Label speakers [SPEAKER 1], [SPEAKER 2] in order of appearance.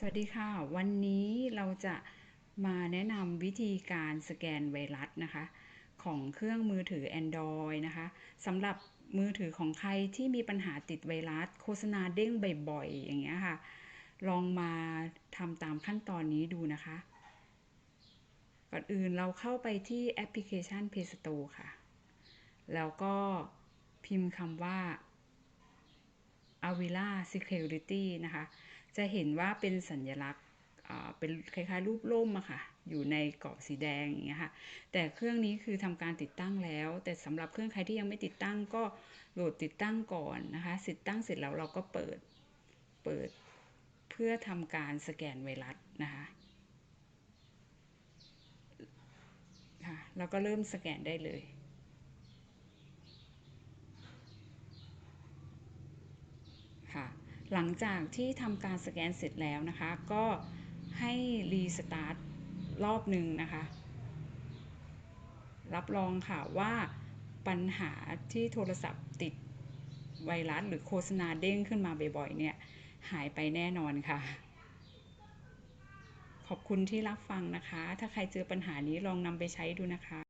[SPEAKER 1] สวัสดีค่ะ วันนี้เราจะมาแนะนำวิธีการสแกนไวรัสนะคะ ของเครื่องมือถือ Android นะคะสำหรับมือถือของใครที่มีปัญหาติดไวรัส โฆษณาเด้งบ่อยๆ อย่างเงี้ยค่ะ ลองมาทำตามขั้นตอนนี้ดูนะคะ ก่อนอื่นเราเข้าไปที่แอปพลิเคชัน Play Store ค่ะ แล้วก็พิมพ์คำว่า Avila Security นะคะ จะเห็นว่าเป็นสัญลักษณ์เป็นคล้ายๆรูปร่มอะค่ะ อยู่ในกรอบสีแดงอย่างเงี้ยค่ะ แต่เครื่องนี้คือทำการติดตั้งแล้ว แต่สำหรับเครื่องใครที่ยังไม่ติดตั้งก็โหลดติดตั้งก่อนนะคะ ติดตั้งเสร็จแล้วเราก็เปิด เปิดเพื่อทำการสแกนไวรัสนะคะค่ะแล้วก็เริ่มสแกนได้เลย ค่ะ หลังจากที่ทำการสแกนเสร็จแล้วนะคะ ก็ให้รีสตาร์ทรอบหนึ่งนะคะ รับรองค่ะว่าปัญหาที่โทรศัพท์ติดไวรัสหรือโฆษณาเด้งขึ้นมาบ่อยๆเนี่ย หายไปแน่นอนค่ะ ขอบคุณที่รับฟังนะคะ ถ้าใครเจอปัญหานี้ลองนำไปใช้ดูนะคะ